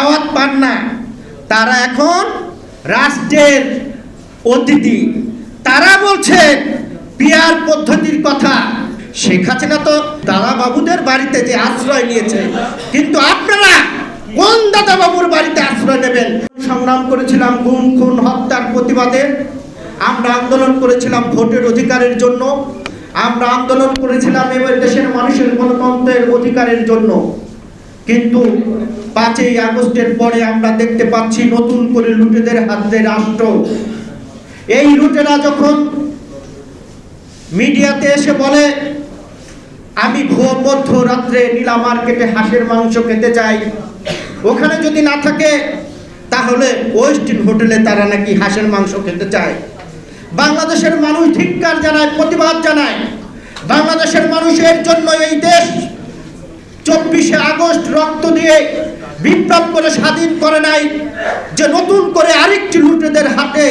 দাওয়াত পান না। তারা এখন রাষ্ট্রের অতিথি। তারা বলছে, পিয়ার পদ্ধতির কথা। শেখ হাসিনা তো দাদা বাবুদের বাড়িতে যে আশ্রয় নিয়েছে। কিন্তু আপনারা কোন দাদা বাবুর বাড়িতে আশ্রয় নেবেন? সংগ্রাম করেছিলাম গুম, খুন, হত্যার প্রতিবাদে। আমরা আন্দোলন করেছিলাম ভোটের অধিকারের জন্য। আমরা আন্দোলন করেছিলাম এবার দেশের মানুষের গণতন্ত্রের অধিকারের জন্য। কিন্তু পাঁচই আগস্টের পরে আমরা দেখতে পাচ্ছি নতুন করে লুটেদের হাতে রাষ্ট্র। এই লুটেরা যখন মিডিয়াতে এসে বলে, আমি ভোর মধ্যরাত্রে নীলা মার্কেটে হাঁসের মাংস খেতে চাই। ওখানে যদি না থাকে, তাহলে ওয়েস্টিন হোটেলে তারা নাকি হাঁসের মাংস খেতে চায়। বাংলাদেশের মানুষ ধিক্কার জানায়, প্রতিবাদ জানায়। বাংলাদেশের মানুষের জন্য এই দেশ চব্বিশে আগস্ট রক্ত দিয়ে বিপ্লব করে স্বাধীন করে নাই, যে নতুন করে আরেকটি লুটেদের হাতে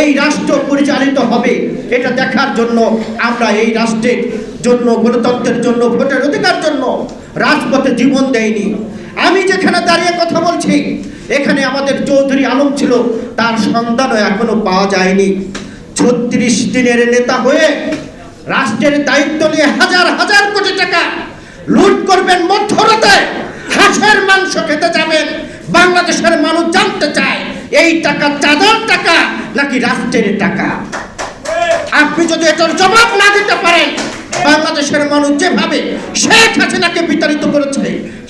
এই রাষ্ট্র পরিচালিত হবে, এটা দেখার জন্য আমরা এই রাষ্ট্রের জন্য, গণতন্ত্রের জন্য, ভোটের অধিকার জন্য রাজপথে জীবন দেয়নি আমি যেখানে দাঁড়িয়ে কথা বলছি, এখানে আমাদের চৌধুরী আলম ছিল, তার সন্ধানও এখনও পাওয়া যায়নি। ছত্রিশ দিনের নেতা হয়ে রাষ্ট্রের দায়িত্ব নিয়ে হাজার হাজার কোটি টাকা করবেন মধ্যরাতে। হাঁসের মাংস খেতে যাবেন, বাংলাদেশের মানুষ জানতে চায়, এই টাকা চাঁদার টাকা নাকি রাষ্ট্রের টাকা? আপনি যদি এটার জবাব না দিতে পারেন, বাংলাদেশের মানুষ যেভাবে শেখ হাসিনাকে বিতাড়িত করেছে,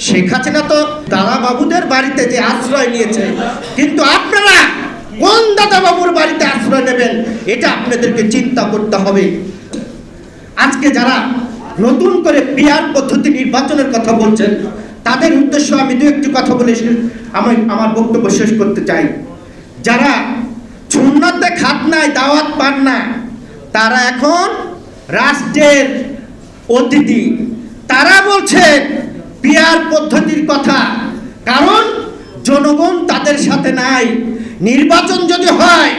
শেখ হাসিনা তো দাদা বাবুদের বাড়িতে যে আশ্রয় নিয়েছে, কিন্তু আপনারা কোন দাদা বাবুর বাড়িতে আশ্রয় নেবেন, এটা আপনাদেরকে চিন্তা করতে হবে। আজকে যারা নতুন করে পিয়ার পদ্ধতি নির্বাচনের কথা বলছেন। তাদের উদ্দেশ্য আমি দু একটি কথা বলে আমি আমার বক্তব্য শেষ করতে চাই। যারা সুন্নতে খাতনায় দাওয়াত পান না, তারা এখন রাষ্ট্রের অতিথি। তারা বলছে পিয়ার পদ্ধতির কথা, কারণ জনগণ তাদের সাথে নাই। নির্বাচন যদি হয়,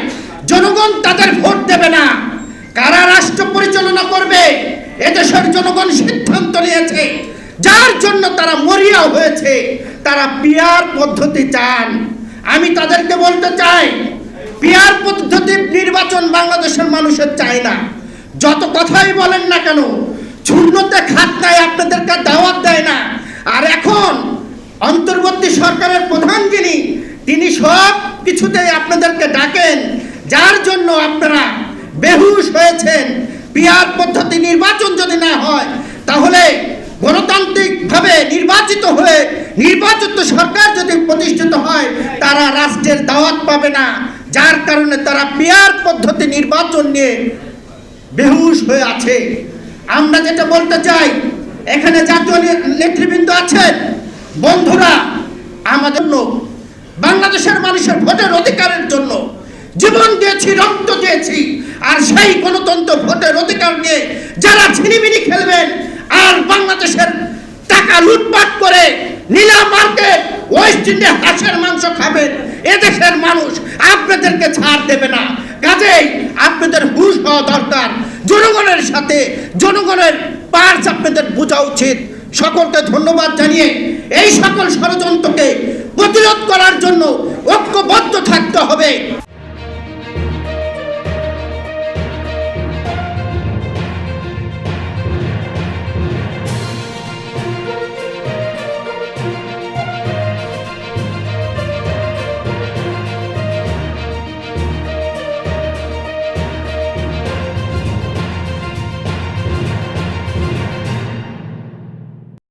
জনগণ তাদের ভোট দেবে না। কারা রাষ্ট্র পরিচালনা করবে? এদেশের জনগণ সিদ্ধান্ত নিয়েছে, যার জন্য তারা মরিয়া হয়েছে, তারা পিয়ার পদ্ধতি চান। আমি তাদেরকে বলতে চাই পিয়ার পদ্ধতি নির্বাচন বাংলাদেশের মানুষের চায় না। যত কথাই বলেন না কেন শূন্যতে খাত নাই, আপনাদেরকে দাওয়াত দেয় না। আর এখন অন্তর্বর্তী সরকারের প্রধান যিনি, তিনি সব কিছুতেই আপনাদেরকে ডাকেন, যার জন্য আপনারা বেহুশ হয়েছেন। পিয়ার পদ্ধতি নির্বাচন যদি না হয়, তাহলে গণতান্ত্রিকভাবে নির্বাচিত হয়ে নির্বাচিত সরকার যদি প্রতিষ্ঠিত হয়, তারা রাষ্ট্রের দাওয়াত পাবে না। যার কারণে তারা পিয়ার পদ্ধতি নির্বাচন নিয়ে বেহুশ হয়ে আছে। আমরা যেটা বলতে চাই, এখানে জাতীয় নেতৃবৃন্দ আছেন। বন্ধুরা, আমাদের বাংলাদেশের মানুষের ভোটের অধিকারের জন্য জীবন দিয়েছি, রক্ত দিয়েছি, আর সেই গণতন্ত্র ভোটের অধিকার নিয়ে যারা ছিনিমিনি খেলবেন, আর বাংলাদেশের টাকা লুটপাট করে নীলা মার্কেট, ওয়েস্ট ইন্ডিয়া হাঁসের মাংস খাবেন, এদেশের মানুষ আপনাদেরকে ছাড় দেবে না। কাজেই আপনাদের হুশ হওয়া দরকার। জনগণের সাথে জনগণের পার্স আপনাদের বোঝা উচিত। সকলকে ধন্যবাদ জানিয়ে এই সকল ষড়যন্ত্রকে প্রতিরোধ করার জন্য ঐক্যবদ্ধ থাকতে হবে।